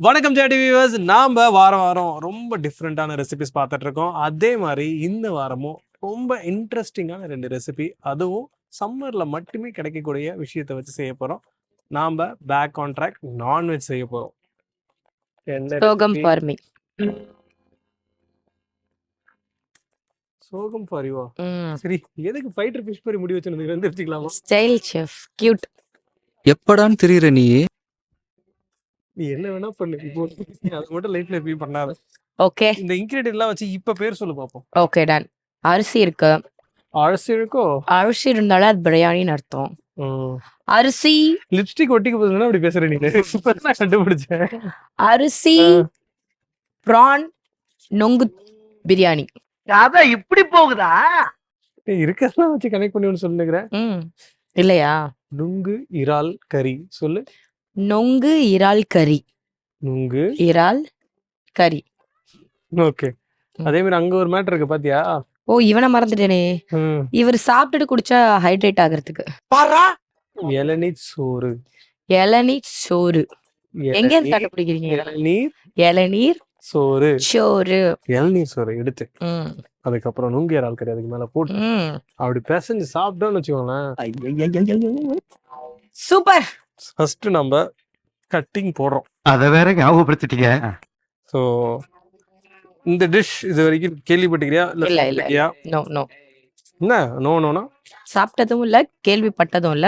வணக்கம் JD viewers நாம வாரம் வாரம் ரொம்ப டிஃப்ரெண்டான ரெசிபிஸ் பார்த்துட்டு இருக்கோம் அதே மாதிரி இந்த வாரமும் ரொம்ப இன்ட்ரெஸ்டிங்கான ரெண்டு ரெசிபி அதுவும் சம்மர்ல மட்டுமே கிடைக்கக்கூடிய விஷயத்தை வச்சு செய்ய போறோம். நாம பேக் ஆன் ட்ராக் நான்வெஜ் செய்ய போறோம். என்ன சோகம்? ஃபார் மீ சோகம் ஃபார் யூ சரி எதுக்கு ஃபைட்டர் ஃபிஷ் பொரி முடி வச்சு வந்து எடுத்துக்கலாமா ஸ்டைல் செஃப் கியூட் எப்படான்னு தெரியுற நீ? நீ என்ன வேணா பண்ணு. இப்போ அது மட்டும் லைஃப்ல எப்பயும் பண்ணாத. ஓகே. இந்த இன்கிரீடியன்ட் எல்லாம் வச்சு இப்ப பேர் சொல்லு பார்ப்போம் ஓகே டன் அரிசி இருக்கு. அரிசி இருக்கோ? அரிசி இருந்தாலும் அது பிரியாணின்னு அர்த்தம். அரிசி லிப்ஸ்டிக் ஒட்டிக்க போதுன்னா அப்படி பேசுற நீ நான் கண்டுபிடிச்சேன். அரிசி. ப்ரான் நொங்கு பிரியாணி. கதை இப்படி போகுதா? இருக்கறதெல்லாம் வச்சு கனெக்ட் பண்ணி ஒன்று சொல்லுங்கிறேன் இல்லையா? நுங்கு இறால் கறி சொல்லு. நொங்கு இறால் கறி. நுங்கு. இறால் கறி. ஓகே. அதே மாதிரி அங்க ஒரு மேட்டர் இருக்கு பாத்தியா? ஓ இவனை மறந்துட்டேனே. ம். இவர் சாப்பிட்டுட்டு குடிச்சா ஹைட்ரேட் ஆகிறதுக்கு. பாரா! இளநீர் சோறு. இளநீர் சோறு. எங்க இருந்து இளநீர் கண்டுபிடிக்கிறீங்க இதெல்லாம்? இளநீர் இளநீர் சோறு. சோறு. இளநீர் சோறு எடுத்து. ம். அதுக்கப்புறம் நுங்கு இறால் கறி அதுக்கு மேல போட்டு. ம். அப்படி பிசைஞ்சு சாப்பிட்டோம்னு வச்சுக்கோங்களேன். சூப்பர் ஃபர்ஸ்ட் நம்ம கட்டிங் போடுறோம். அத வேற ஞாபகப்படுத்திட்டீங்க. ஸோ இந்த டிஷ் இது வரைக்கும் கேள்விப்பட்டிருக்கியா? இல்ல, இல்ல. நோ நோ என்ன? நோ நோனா சாப்பிட்டதும் இல்ல கேள்விப்பட்டதும் இல்ல.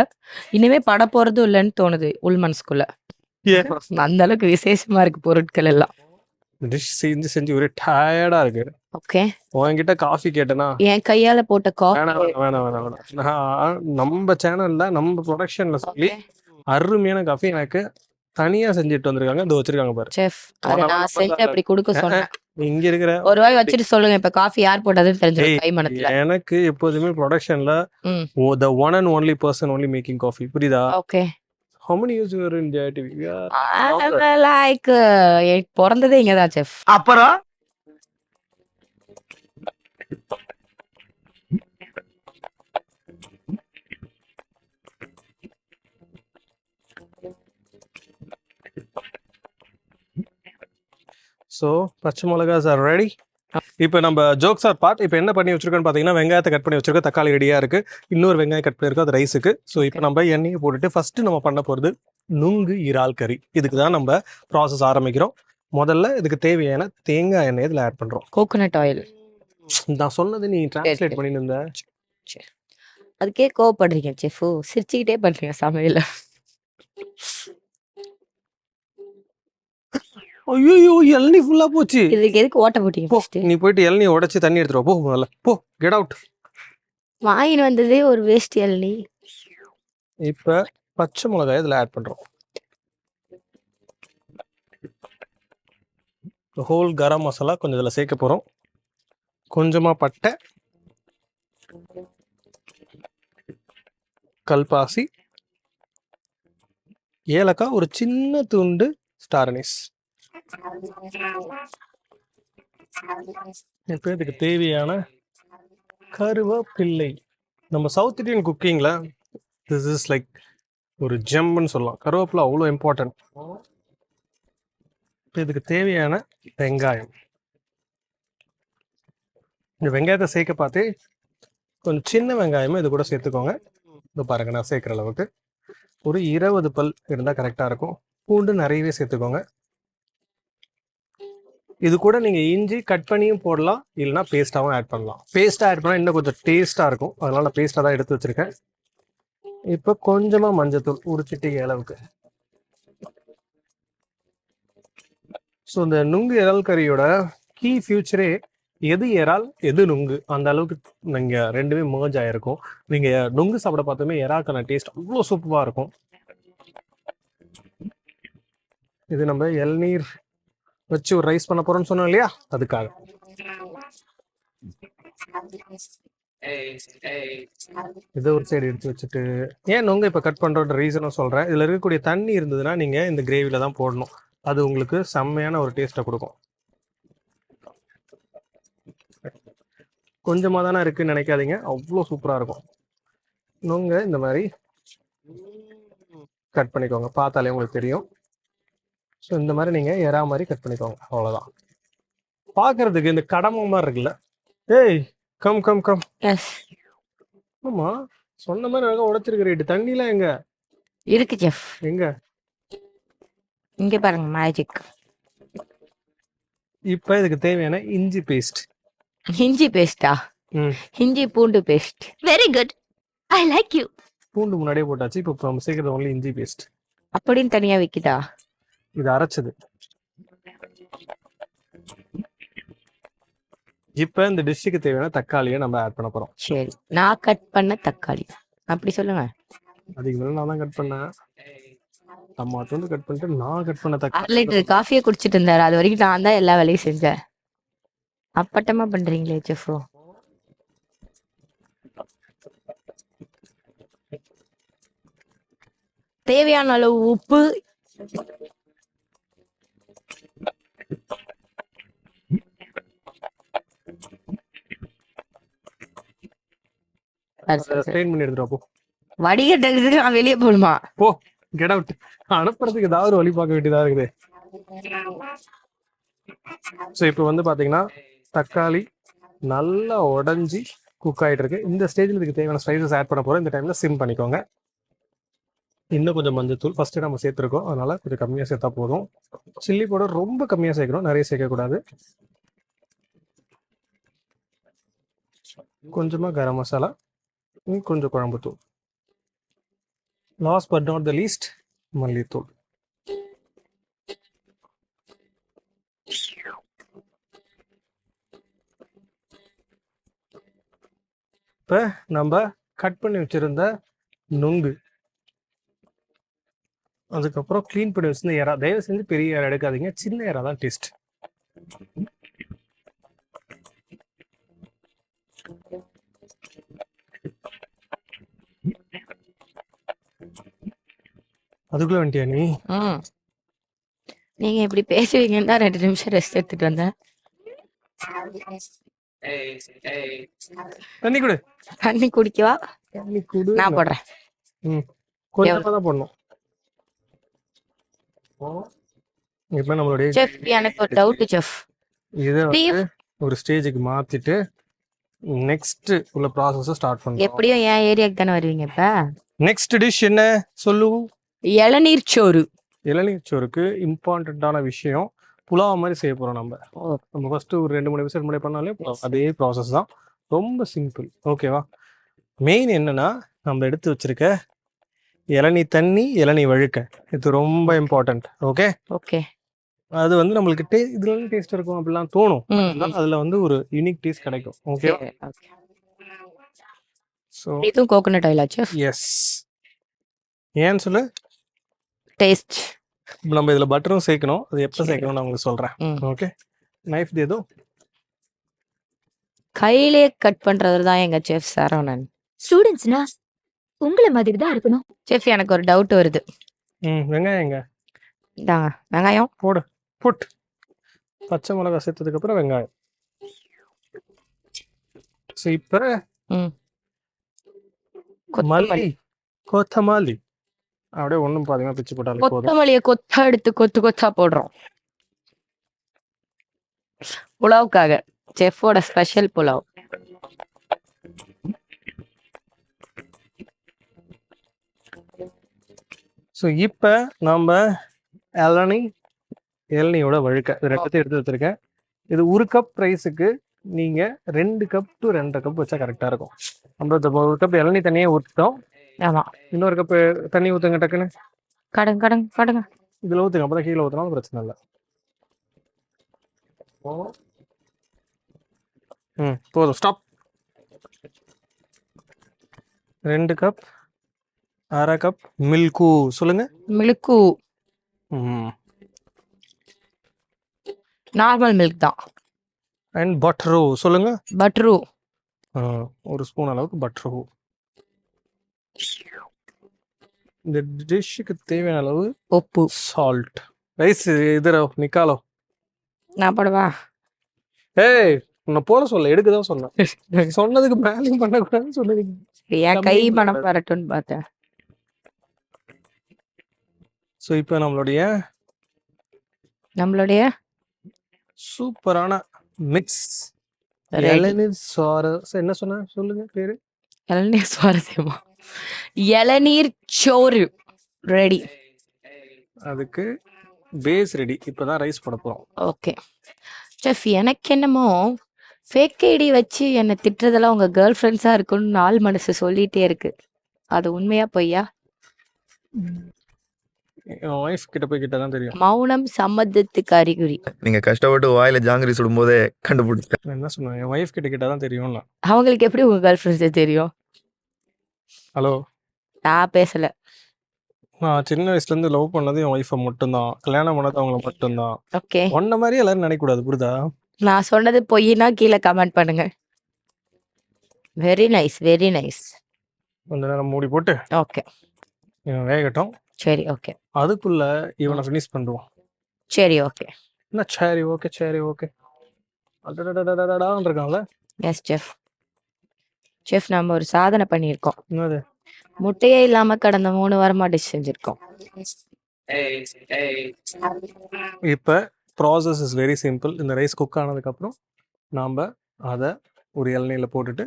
இனிமே பட போறதும் இல்லைன்னு தோணுது உள் மனசுக்குள்ள. அந்த அளவுக்கு விசேஷமா இருக்கு பொருட்கள் எல்லாம். டிஷ் செஞ்சு செஞ்சு ஒரே டயர்டா இருக்கு. ஓகே உன்கிட்ட காஃபி கேட்டனா? என் கையால போட்ட காஃபி வேணாம் வேணாம் வேணாம் வேணாம். நான் நம்ம சேனல்ல நம்ம ப்ரொடக்ஷன்ல சொல்லி அருமையான காஃபி எனக்கு தனியா செஞ்சுட்டு வந்திருக்காங்க. இது வச்சிருக்காங்க பாரு. செஃப் அதை நான் செஞ்சு அப்படி கொடுக்க சொன்னேன். இங்க இருக்கிற ஒரு வாய் வச்சுட்டு சொல்லுங்க. இப்ப காஃபி யார் போட்டதுன்னு தெரிஞ்சிடும் கை மனத்துல எனக்கு எப்போதுமே ப்ரொடக்ஷன்ல ம். The one and only person only making coffee புரியுதா? Okay how many years you were in Jaya TV like பிறந்ததே இங்கதான் செஃப் அப்புறம்? ஸோ பச்சை மிளகாஸ் ஆர் ரெடி இப்போ நம்ம ஜோக்ஸ் ஆர் பார்ட் இப்போ என்ன பண்ணி வச்சிருக்கோன்னு பார்த்தீங்கன்னா வெங்காயத்தை கட் பண்ணி வச்சிருக்கோம் தக்காளி ரெடியாக இருக்கு. இன்னொரு வெங்காயம் கட் பண்ணியிருக்கோம் அது ரைஸுக்கு ஸோ இப்போ நம்ம எண்ணெயை போட்டுட்டு ஃபர்ஸ்ட் நம்ம பண்ண போகிறது நுங்கு இறால் கறி. இதுக்கு தான் நம்ம ப்ராசஸ் ஆரம்பிக்கிறோம். முதல்ல இதுக்கு தேவையான தேங்காய் எண்ணெய் இதில் ஆட் பண்ணுறோம் கோகோனட் ஆயில் நான் சொன்னது நீ டிரான்ஸ்லேட் சரி. பண்ணிட்டு இருந்த அதுக்கே கோவப்படுறீங்க செஃபு சிரிச்சுக்கிட்டே பண்றீங்க சமையல. ஐயோ இளநீ ஃபுல்லாக போச்சு. இதுக்கு எதுக்கு ஓட்ட போட்டீங்க போ நீ போயிட்டு இளநீ உடைச்சு தண்ணி எடுத்துருவா போ முதல்ல. போ கெட் அவுட் வாங்கின்னு வந்ததே ஒரு வேஸ்ட் இளநீ இப்போ பச்சை மிளகாய் இதில் ஆட் பண்ணுறோம் ஹோல் கரம் மசாலா கொஞ்சம் இதில் சேர்க்க போகிறோம் கொஞ்சமாக பட்டை. கல்பாசி. ஏலக்காய் ஒரு சின்ன துண்டு ஸ்டார் அனீஸ் என் இதுக்கு தேவையான கருவேப்பிள்ளை. நம்ம சவுத் இந்தியன் குக்கிங்கில் திஸ் இஸ் லைக் ஒரு ஜெம்னு சொல்லலாம். கருவேப்பிலை அவ்வளோ இம்பார்ட்டன்ட் இப்போ இதுக்கு தேவையான வெங்காயம். இந்த வெங்காயத்தை சேர்க்க பார்த்து கொஞ்சம் சின்ன வெங்காயமும் இது கூட சேர்த்துக்கோங்க. இது பாருங்க நான் சேர்க்குற அளவுக்கு. ஒரு இருபது பல் இருந்தால் கரெக்டாக இருக்கும். பூண்டு நிறையவே சேர்த்துக்கோங்க. இது கூட நீங்கள் இஞ்சி கட் பண்ணியும் போடலாம். இல்லைனா பேஸ்ட்டாகவும் ஆட் பண்ணலாம். பேஸ்ட்டாக ஆட் பண்ணால் இன்னும் கொஞ்சம் டேஸ்ட்டாக இருக்கும். அதனால் நான் பேஸ்ட்டாக தான் எடுத்து வச்சிருக்கேன். இப்போ கொஞ்சமாக மஞ்சத்தூள் ஒரு அளவுக்கு. ஸோ இந்த நுங்கு இறால் கறியோட கீ ஃபியூச்சரே எது இறால் எது நுங்கு? அந்த அளவுக்கு நீங்கள் ரெண்டுமே merge நீங்கள் நுங்கு சாப்பிட பார்த்தோமே இறாக்கான டேஸ்ட் அவ்வளோ சூப்பராக இருக்கும். இது நம்ம இளநீர் வச்சு ஒரு ரைஸ் பண்ண போறோம்னு சொன்னோம் இல்லையா? அதுக்காக. இதை ஒரு சைடு எடுத்து வச்சுட்டு ஏன் நொங்க இப்போ கட் பண்ணுறோன்ற ரீசனும் சொல்கிறேன் இதில் இருக்கக்கூடிய தண்ணி இருந்ததுன்னா நீங்கள் இந்த கிரேவியில் தான் போடணும். அது உங்களுக்கு செம்மையான ஒரு டேஸ்ட்டை கொடுக்கும். கொஞ்சமாக தானே இருக்குன்னு நினைக்காதீங்க. அவ்வளோ சூப்பராக இருக்கும். நுங்க இந்த மாதிரி கட் பண்ணிக்கோங்க. பார்த்தாலே உங்களுக்கு தெரியும். ஸோ இந்த மாதிரி நீங்கள் எறா மாதிரி கட் பண்ணிக்கோங்க. அவ்வளோதான் பார்க்கறதுக்கு இந்த கடமை மாதிரி இருக்குல்ல. ஏய் கம் கம் கம் எஸ் ஆமா சொன்ன மாதிரி அழகா உடைச்சிருக்க ரேட்டு தண்ணிலாம் எங்க? இருக்கு செஃப் எங்க? இங்க பாருங்க மேஜிக் இப்போ இதுக்கு தேவையான இஞ்சி பேஸ்ட் இஞ்சி பேஸ்டா. இஞ்சி பூண்டு paste very good I like you பூண்டு முன்னாடியே போட்டாச்சு இப்போ நம்ம சேர்க்கறது ஒன்லி இஞ்சி பேஸ்ட் அப்படின்னு தனியா விக்குதா? இது அரைச்சது. இப்போ இந்த டிஷ்ஷுக்கு தேவையான தக்காளியை நம்ம ஆட் பண்ண போறோம். சரி. நான் கட் பண்ண தக்காளி. அப்படி சொல்லுங்க. அதுக்கு மேல நான் தான் கட் பண்ணேன். டமாட்டோ வந்து கட் பண்ணிட்டு நான் கட் பண்ண தக்காளி. லிட்டர் காஃபியை குடிச்சிட்டு இருந்தாரு. அது வரைக்கும் நான் தான் எல்லா வேலையும் செஞ்சேன். அப்பட்டமா பண்றீங்களே செஃபோ தேவையான அளவு உப்பு. ஸ்ட்ரெயின் பண்ணி எடுத்துட்டு போ. வடிகட்டுறதுக்கு நான் வெளியே போகணுமா? கெட் அவுட் அனுப்புறதுக்கு ஏதாவது ஒரு வழி பார்க்க வேண்டியதா இருக்குது. ஸோ இப்போ வந்து பாத்தீங்கன்னா தக்காளி நல்லா உடைஞ்சி குக் ஆயிட்டு இருக்கு. இந்த ஸ்டேஜில் இதுக்கு தேவையான ஸ்பைசஸ் ஆட் பண்ண போறோம். இந்த டைம்ல சிம் பண்ணிக்கோங்க. இன்னும் கொஞ்சம் மஞ்சத்தூள் ஃபஸ்ட்டு நம்ம சேர்த்துருக்கோம். அதனால் கொஞ்சம் கம்மியாக சேர்த்தா போதும். சில்லி பவுடர் ரொம்ப கம்மியாக சேர்க்கணும். நிறைய சேர்க்கக்கூடாது கொஞ்சமாக கரம் மசாலா கொஞ்சம் கொஞ்சம் குழம்புத்தூள் last but not the least மல்லித்தூள். இப்போ நம்ம கட் பண்ணி வச்சுருந்த நுங்கு. அதுக்கப்புறம் க்ளீன் பண்ணி வச்சிருந்த இறா தயவு செஞ்சு பெரிய இறா எடுக்காதீங்க. சின்ன இறா தான் டேஸ்ட் அதுக்குள்ள வந்துட்டியா நீ? நீங்க இப்படி பேசுவீங்கன்னு ரெண்டு நிமிஷம் ரெஸ்ட் எடுத்துட்டு வந்தேன். தண்ணி கொடு. தண்ணி குடிக்கவா? தண்ணி கொடு. நான் போடுறேன். கொஞ்சமா தான் போடணும். இப்போ நம்மளுடைய செஃப் எனக்கு ஒரு டவுட் செஃப் இதை. வந்து ஒரு ஸ்டேஜுக்கு மாத்திட்டு நெக்ஸ்ட் உள்ள ப்ராசஸ் ஸ்டார்ட் பண்ணுறோம் எப்படியும் என் ஏரியாக்கு தானே வருவீங்க இப்ப? நெக்ஸ்ட் டிஷ் என்ன? சொல்லு. இளநீர் சோறு. இளநீர் சோறுக்கு இம்பார்ட்டண்ட்டான விஷயம் புலாவ் மாதிரி செய்ய போறோம் நம்ம. நம்ம ஃபர்ஸ்ட் ஒரு ரெண்டு மூணு விசில் முன்னாடி பண்ணாலே. அதே ப்ராசஸ் தான். ரொம்ப சிம்பிள் ஓகேவா மெயின் என்னன்னா நம்ம எடுத்து வச்சிருக்க இளநீ தண்ணி இளநீ வழுக்க. இது ரொம்ப இம்பார்ட்டன்ட் ஓகே ஓகே. அது வந்து நம்மளுக்கு டே இதுல வந்து டேஸ்ட் இருக்கும் அப்படிலாம் தோணும். அதுல வந்து ஒரு யூனிக் டேஸ்ட் கிடைக்கும். ஓகே. ஸோ இதுவும் கோகோனட் ஆயிலா செஃப் எஸ் ஏன்னு சொல்லு? டேஸ்ட் இப்ப நம்ம இதுல பட்டரும் சேர்க்கணும். அது எப்போ சரி. சேர்க்கணும்னு நான் உங்களுக்கு சொல்றேன். ஓகே நைஃப் ஏதோ கையிலே கட் பண்றது தான் எங்க செஃப் சரவணன் ஸ்டூடெண்ட்ஸ்னா உங்களை மாதிரி தான் இருக்கணும். செஃப் எனக்கு ஒரு டவுட் வருது. ம் வெங்காயம் எங்க? இந்தாங்க வெங்காயம். புட் பச்சை மிளகாய் சேர்த்ததுக்கு அப்புறம் வெங்காயம். ஸோ இப்போ மல்லி கொத்தமல்லி. அப்படியே ஒண்ணும் பாத்தீங்கன்னா பிச்சு போட்டாலே போதும். கொத்தமல்லியை கொத்தா எடுத்து கொத்து கொத்தா போடுறோம். புலாவுக்காக. செஃப்போட ஸ்பெஷல் புலாவ். ஸோ இப்போ நம்ம இளநீ இளநியோட வழுக்க இது ரெண்டத்தையும் எடுத்து வச்சிருக்கேன். இது ஒரு கப் ரைஸுக்கு நீங்க ரெண்டு கப் டு ரெண்டரை கப் வச்சா கரெக்டா இருக்கும். நம்ம ஒரு கப் இளநீ தண்ணியே ஊற்றிட்டோம் ஆமா. இன்னொரு கப் தண்ணி ஊற்றுங்க டக்குன்னு. கடங்க கடங்க கடங்க இதுல ஊற்றுங்க அப்போ தான் கீழே ஊற்றினாலும் பிரச்சனை இல்லை. ம் போதும் ஸ்டாப் ரெண்டு கப் அரை கப் மில்கு சொல்லுங்க. மில்கு. நார்மல் மில்க் தான். அண்ட் பட்டரு சொல்லுங்க. பட்ரு ஆ, ஒரு ஸ்பூன் அளவுக்கு பட்டரு இந்த டிஷ்ஷுக்கு தேவையான அளவு உப்பு. சால்ட் ரைஸ் இதுல நிக்காலோ. நான் போடவா? ஏய் உன்னை போட சொல்ல எடுக்க தான் சொன்னேன். சொன்னதுக்கு மேலேயும் பண்ணக்கூடாதுன்னு சொன்னது என் கை மனம் வரட்டும்னு பார்த்தேன். ஸோ இப்போ நம்மளுடைய நம்மளுடைய சூப்பரான மிக்ஸ். இளநீர் சாரஸ் என்ன சொன்ன? சொல்லுங்க பேரு. இளநீர் சுவாரஸ்யமா? இளநீர் சோறு ரெடி அதுக்கு பேஸ் ரெடி இப்பதான் ரைஸ் போட போறோம். ஓகே செஃப் எனக்கு என்னமோ ஃபேக் ஐடி வச்சு என்னை திட்டுறதெல்லாம் உங்க கேர்ள் ஃப்ரெண்ட்ஸா இருக்குன்னு நாள் மனசு சொல்லிட்டே இருக்கு. அது உண்மையா பொய்யா? என் ஒய்ஃப் கிட்ட போய் கிட்ட தான் தெரியும். மௌனம் சம்மதத்துக்கு அறிகுறி. நீங்க கஷ்டப்பட்டு வாயில ஜாங்கிரி சுடும்போதே கண்டுபிடிச்சிட்டேன். நான் என்ன சொன்னேன்? என் ஒய்ஃப் கிட்ட கிட்ட தான் தெரியும்ல அவங்களுக்கு எப்படி உங்க கேர்ள் ஃப்ரெண்ட்ஸ் தெரியும்? ஹலோ நான் பேசல. நான் சின்ன வயசுல இருந்து லவ் பண்ணது என் ஒய்ஃபை மட்டும்தான். கல்யாணம் பண்ணது அவங்கள மட்டும்தான். ஓகே ஒன்ன மாதிரி எல்லாரும் நினைக்க கூடாது புரியுதா? நான் சொன்னது பொய்னா கீழே கமெண்ட் பண்ணுங்க. வெரி நைஸ் வெரி நைஸ் கொஞ்ச நேரம் மூடி போட்டு ஓகே வேகட்டும். சரி ஓகே. அதுக்குள்ள இவனை ஃபினிஷ் பண்ணுவோம் சரி ஓகே. என்ன சரி ஓகே சரி ஓகே. அடடடடடடான்னு இருக்கான்ல? எஸ் செஃப் செஃப் நம்ம ஒரு சாதனை பண்ணியிருக்கோம். என்னது? முட்டையே இல்லாம கடந்த மூணு வாரமா டிஷ் செஞ்சிருக்கோம். இப்போ ப்ராசஸ் இஸ் வெரி சிம்பிள் இந்த ரைஸ் குக் ஆனதுக்கப்புறம் நாம் அதை ஒரு இளநீரில் போட்டுட்டு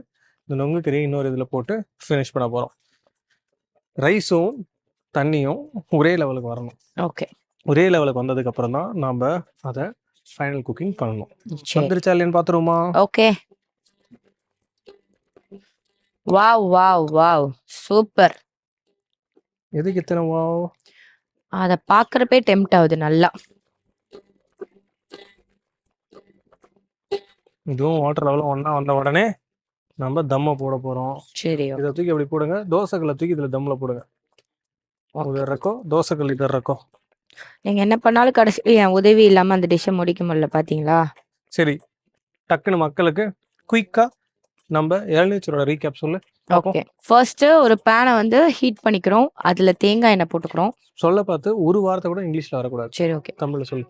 இந்த நொங்கு கறியை இன்னொரு இதில் போட்டு ஃபினிஷ் பண்ண போகிறோம் ரைஸும் தண்ணியும் ஒரே லெவலுக்கு வரணும். ஓகே ஒரே லெவலுக்கு வந்ததுக்கப்புறம் தான் நாம் அதை ஃபைனல் குக்கிங் பண்ணணும். வந்துருச்சா இல்லைன்னு பார்த்துருவோமா okay wow wow wow super எதுக்கு இத்தனை வாவ் அத பாக்குறப்பே டெம்ட் ஆகுது நல்லா. இதுவும் வாட்டர் லெவலும் ஒன்றா வந்த உடனே நம்ம தம்மை போட போகிறோம் சரி இதை தூக்கி அப்படி போடுங்க? தோசைக்கல்லை தூக்கி இதில் தம்மில் போடுங்க. உதர் ரக்கோ தோசைக்கல் இதர் ரக்கோ. நீங்க என்ன பண்ணாலும் கடைசி என் உதவி இல்லாம அந்த டிஷ்ஷை முடிக்க முடியல பாத்தீங்களா? சரி. டக்குன்னு மக்களுக்கு குயிக்கா நம்ம இளநீச்சரோட ரீகேப் சொல்லு. ஓகே. ஃபர்ஸ்ட் ஒரு பேனை வந்து ஹீட் பண்ணிக்கிறோம். அதுல தேங்காய் எண்ணெய் போட்டுக்கிறோம். சொல்ல பார்த்து ஒரு வார்த்தை கூட இங்கிலீஷ்ல வரக்கூடாது. சரி ஓகே. தமிழ்ல சொல்லு.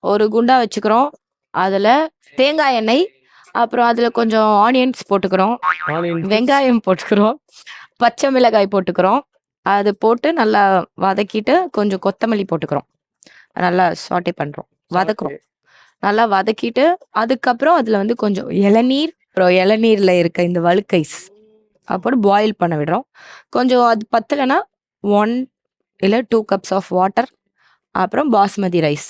ஒரு குண்டா வச்சுக்கிறோம். அதுல தேங்காய் எண்ணெய் அப்புறம் அதுல கொஞ்சம் ஆனியன்ஸ் போட்டுக்கிறோம். ஆனியன் வெங்காயம் போட்டுக்கிறோம். பச்சை மிளகாய் போட்டுக்கிறோம். அது போட்டு நல்லா வதக்கிட்டு கொஞ்சம் கொத்தமல்லி போட்டுக்கிறோம். நல்லா சாட்டே பண்றோம். வதக்குறோம். நல்லா வதக்கிட்டு அதுக்கப்புறம் அதுல வந்து கொஞ்சம் இளநீர் அப்புறம் இளநீர்ல இருக்க இந்த வழுக்கைஸ் அப்புறம் பாயில் பண்ண விடுறோம். கொஞ்சம் அது பத்தலைன்னா ஒன் இல்லை டூ கப்ஸ் ஆஃப் வாட்டர் அப்புறம் பாஸ்மதி ரைஸ்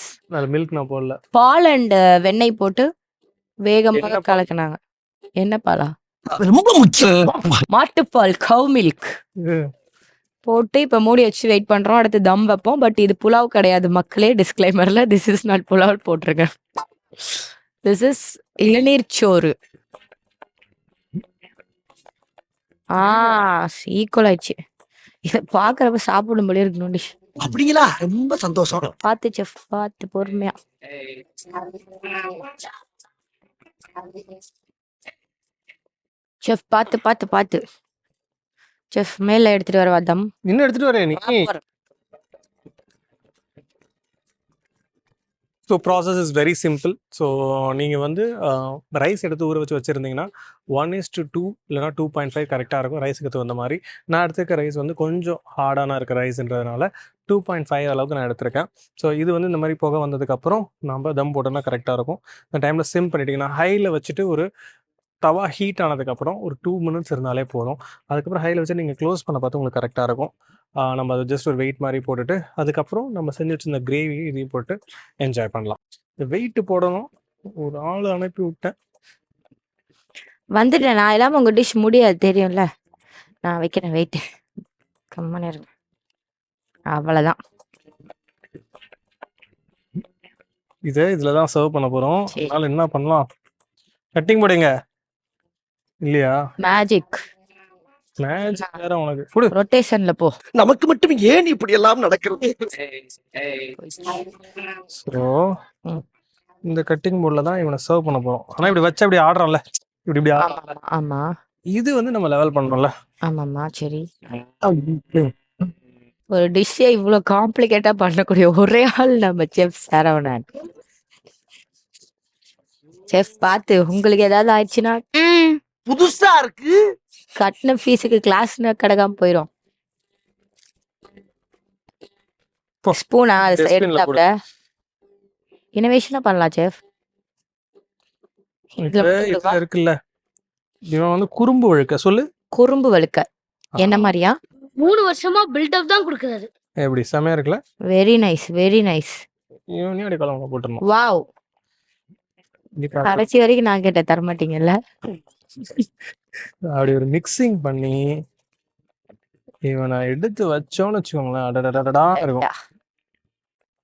மில்க் நான் போடல. பால் அண்ட் வெண்ணெய் போட்டு வேகமாக என்ன பால்? கலக்குனாங்க. என்ன பாலா? ரொம்ப மாட்டுப்பால் கவ் மில்க் போட்டு இப்ப மூடி வச்சு வெயிட் பண்றோம். அடுத்து தம் வைப்போம். பட் இது புலாவ் கிடையாது மக்களே. டிஸ்க்ளைமர்ல திஸ் இஸ் நாட் புலாவ் போட்டிருங்க. திஸ் இஸ் இளநீர் சோறு. ஆ ஈக்குவல் ஆயிடுச்சு. இதை பாக்குறப்ப சாப்பிடும்போது இருக்கணும் டிஷ் அப்படிங்களா? ரொம்ப சந்தோஷம். பார்த்து செஃப் பார்த்து பொறுமையா. செஃப் பார்த்து பார்த்து பார்த்து. செஃப் மேல எடுத்துட்டு வரவா தம் இன்னும் எடுத்துட்டு வரேன் நீ. So process is very simple so நீங்கள் வந்து ரைஸ் எடுத்து ஊற வச்சு வச்சுருந்தீங்கன்னா ஒன் இஸ் டு டூ இல்லைனா டூ பாயிண்ட் ஃபைவ் கரெக்டாக இருக்கும். ரைஸுக்கு தகுந்த மாதிரி. நான் எடுத்துருக்க ரைஸ் வந்து கொஞ்சம் ஹார்டான இருக்க ரைஸ்ன்றதுனால டூ பாயிண்ட் ஃபைவ் அளவுக்கு நான் எடுத்திருக்கேன். ஸோ இது வந்து இந்த மாதிரி புகை வந்ததுக்கப்புறம் நம்ம தம் போட்டோம்னா கரெக்டாக இருக்கும். இந்த டைமில் சிம் பண்ணிட்டீங்கன்னா ஹையில் வச்சுட்டு ஒரு தவா ஹீட் ஆனதுக்கப்புறம் ஒரு டூ மினிட்ஸ் இருந்தாலே போதும். அதுக்கப்புறம் ஹையில் வச்சு நீங்கள் க்ளோஸ் பண்ண பார்த்து உங்களுக்கு கரெக்டாக இருக்கும். நம்ம அதை ஜஸ்ட் ஒரு வெயிட் மாதிரி போட்டுட்டு அதுக்கப்புறம் நம்ம செஞ்சு வச்சிருந்த கிரேவி இதையும் போட்டு என்ஜாய் பண்ணலாம். இந்த வெயிட் போடணும். ஒரு ஆள் அனுப்பி விட்டேன். வந்துட்டேன். நான் இல்லாம உங்க டிஷ் முடியாது. தெரியும்ல? நான் வைக்கிறேன் வெயிட் கம்மனே இருங்க அவ்வளவுதான். இதை இதில் தான் சர்வ் பண்ண போகிறோம். அதனால என்ன பண்ணலாம்? கட்டிங் போடுங்க. இல்லையா? மேஜிக் மேஜிக் வேற உனக்கு. கொடு. ரொட்டேஷன்ல போ. நமக்கு மட்டும் ஏன் இப்படி எல்லாம் நடக்கிறது? ஸோ ம். இந்த கட்டிங் போர்டில் தான் இவனை சர்வ் பண்ண போகிறோம் ஆனால் இப்படி வச்சு அப்படி ஆடுறோம்ல. இப்படி இப்படி ஆடுறோம் ஆமா இது வந்து நம்ம லெவல் பண்ணுறோம்ல ஆமாம்மா சரி. ஒரு டிஷ்ஷை இவ்வளவு காம்ப்ளிகேட்டா பண்ணக்கூடிய ஒரே ஆள் நம்ம செஃப் சரவணன். செஃப் பார்த்து உங்களுக்கு ஏதாவது ஆயிடுச்சுன்னா? புதுசா இருக்கு. கட்டின ஃபீஸுக்கு கிளாஸ் கிடக்காம போயிடும். ஸ்பூனா அது எடுத்தாப்ல இனோவேஷனா பண்ணலாம் செஃப்? இருக்குல்ல. இவன் வந்து குறும்பு வழுக்க சொல்லு. குறும்பு வழுக்க. என்ன மாதிரியா? மூணு வருஷமா பில்டப் தான் கொடுக்குறாரு எப்படி செமையா இருக்குல்ல? வெரி நைஸ் வெரி நைஸ் அப்படி குழம்பு போட்டுருணும் வாவ் கடைசி வரைக்கும் நான் கேட்ட தர மாட்டீங்கல்ல அப்படி ஒரு மிக்சிங் பண்ணி இவனை எடுத்து வச்சோம்னு வச்சுக்கோங்களேன் அடடடடா இருக்கும்.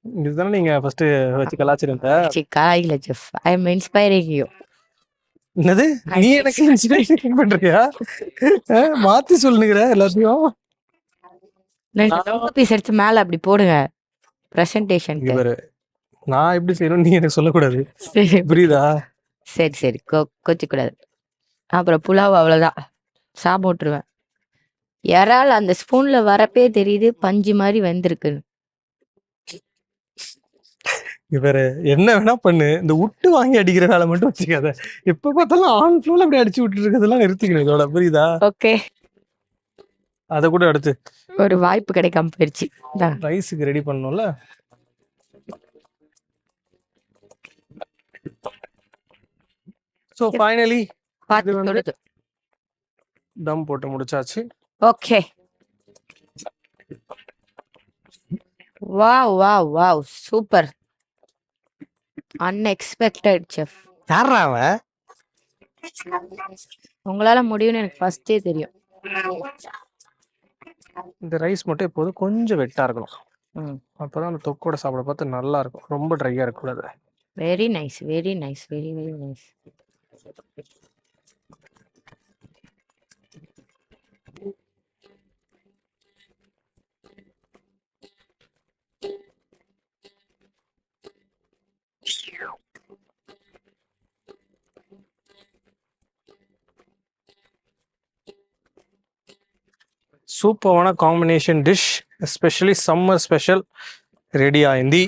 இதுதானே நீங்க ஃபர்ஸ்ட் வச்சு கலாச்சிருந்த? காயில chef I am inspiring you என்னது? நீ எனக்கு இன்ஸ்பிரேஷன் பண்றியா? மாத்தி சொல்லுங்கிற எல்லாத்தையும். பீஸ் எடுத்து மேல அப்படி போடுங்க பிரசன்டேஷனுக்கு இவரு நான் எப்படி செய்யணும் நீ எனக்கு சொல்லக்கூடாது. புரியுதா? சரி சரி. கொ கொச்சிக்கூடாது அப்புறம் புலாவ் அவ்வளோதான் சாப்பிட்டு விட்டுருவேன் இறால் அந்த ஸ்பூன்ல வரப்பே தெரியுது பஞ்சு மாதிரி வெந்திருக்குன்னு இவரு என்ன வேணா பண்ணு. இந்த விட்டு வாங்கி அடிக்கிற வேலை மட்டும் வச்சுக்காத. எப்ப பார்த்தாலும் ஆன் ஃப்ளோல அப்படி அடிச்சு விட்டு இருக்கிறதெல்லாம் நிறுத்திக்கணும். இதோட புரியுதா? ஓகே. அதை கூட அடுத்து. ஒரு வாய்ப்பு கிடைக்காம போயிடுச்சு இந்தாங்க. ரைஸுக்கு ரெடி பண்ணணும்ல? ஸோ ஃபைனலி பார்த்து தொடுது. தம் போட்டு முடிச்சாச்சு. Okay. Wow wow wow super. Unexpected chef. யாரா அவன்? உங்களால முடியும்னு எனக்கு ஃபர்ஸ்டே தெரியும். இந்த ரைஸ் மட்டும் எப்போதும் கொஞ்சம் வெட்டா இருக்கணும். ம். அப்பதான் அந்த தொக்கோட சாப்பிட பார்த்து நல்லா இருக்கும். ரொம்ப ட்ரையா இருக்கக்கூடாது. Very nice very nice very very nice சூப்பரான combination dish especially summer special ready ஆயிந்தி